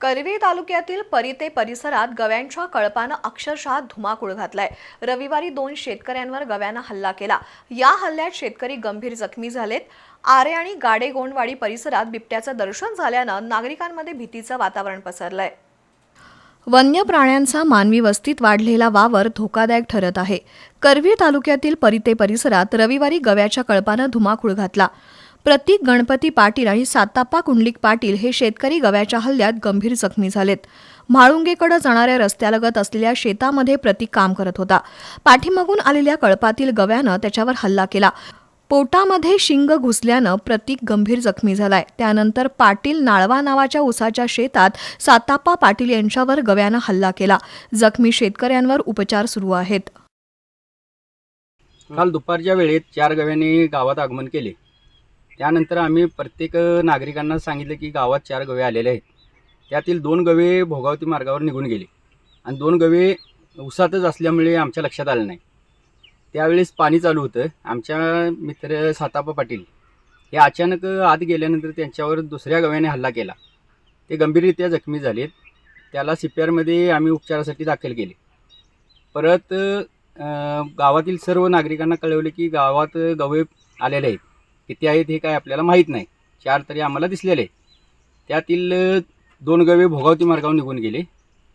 करवी तालुक्यातील परिते परिसरात गव्यांच्या कळपानं अक्षरशः धुमाकूळ घातलाय. रविवारी दोन शेतकऱ्यांवर गव्यानं हल्ला केला. या हल्ल्यात शेतकरी गंभीर जखमी झालेत. आरे आणि गाडे गोंडवाडी परिसरात बिबट्याचं दर्शन झाल्यानं नागरिकांमध्ये भीतीचं वातावरण पसरलंय. वन्य प्राण्यांचा मानवी वस्तीत वाढलेला वावर धोकादायक ठरत आहे. करवी तालुक्यातील परिते परिसरात रविवारी गव्याच्या कळपानं धुमाकूळ घातला. प्रतीक गणपती पाटील आणि साताप्पा कुंडलिक पाटील हे शेतकरी गव्याच्या हल्ल्यात गंभीर जखमी झालेत. म्हाळुंगेकडे जाणाऱ्या रस्त्यालगत असलेल्या शेतामध्ये प्रतीक काम करत होता. पाठीमागून आलेल्या कळपातील गव्यानं त्याच्यावर हल्ला केला. पोटामध्ये शिंग घुसल्यानं प्रतीक गंभीर जखमी झालाय. त्यानंतर पाटील नाळवा नावाच्या उसाच्या शेतात साताप्पा पाटील यांच्यावर गव्यानं हल्ला केला. जखमी शेतकऱ्यांवर उपचार सुरू आहेत. काल दुपारच्या वेळेत चार गव्यांनी गावात आगमन केले. त्यानंतर आम्ही प्रत्येक नागरिकांना सांगितलं की गावात चार गवे आलेले आहेत. त्यातील दोन गवे भोगावती मार्गावर निघून गेले. आणि दोन गवे उसातच असल्यामुळे आमच्या लक्षात आलं नाही. त्यावेळेस पाणी चालू होतं. आमच्या मित्र सातापा पाटील हे अचानक आत गेल्यानंतर त्यांच्यावर दुसऱ्या गव्याने हल्ला केला. ते गंभीररित्या जखमी झालेत. त्याला सी पी आरमध्ये आम्ही उपचारासाठी दाखल केले. परत गावातील सर्व नागरिकांना कळवले की गावात गवे आलेले आहेत. किती आहेत हे काय आपल्याला माहीत नाही. चार तरी आम्हाला दिसलेले. त्यातील दोन गवे भोगावती मार्गावर निघून गेले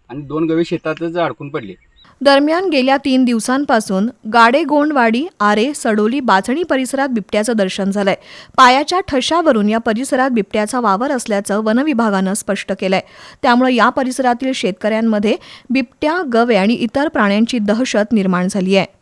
आणि दोन गवे शेतातच अडकून पडले. दरम्यान गेल्या तीन दिवसांपासून गाडेगोंडवाडी आरे सडोली बाचणी परिसरात बिबट्याचं दर्शन झालंय. पायाच्या ठशावरून या परिसरात बिबट्याचा वावर असल्याचं वनविभागानं स्पष्ट केलंय. त्यामुळे या परिसरातील शेतकऱ्यांमध्ये बिबट्या गवे आणि इतर प्राण्यांची दहशत निर्माण झाली आहे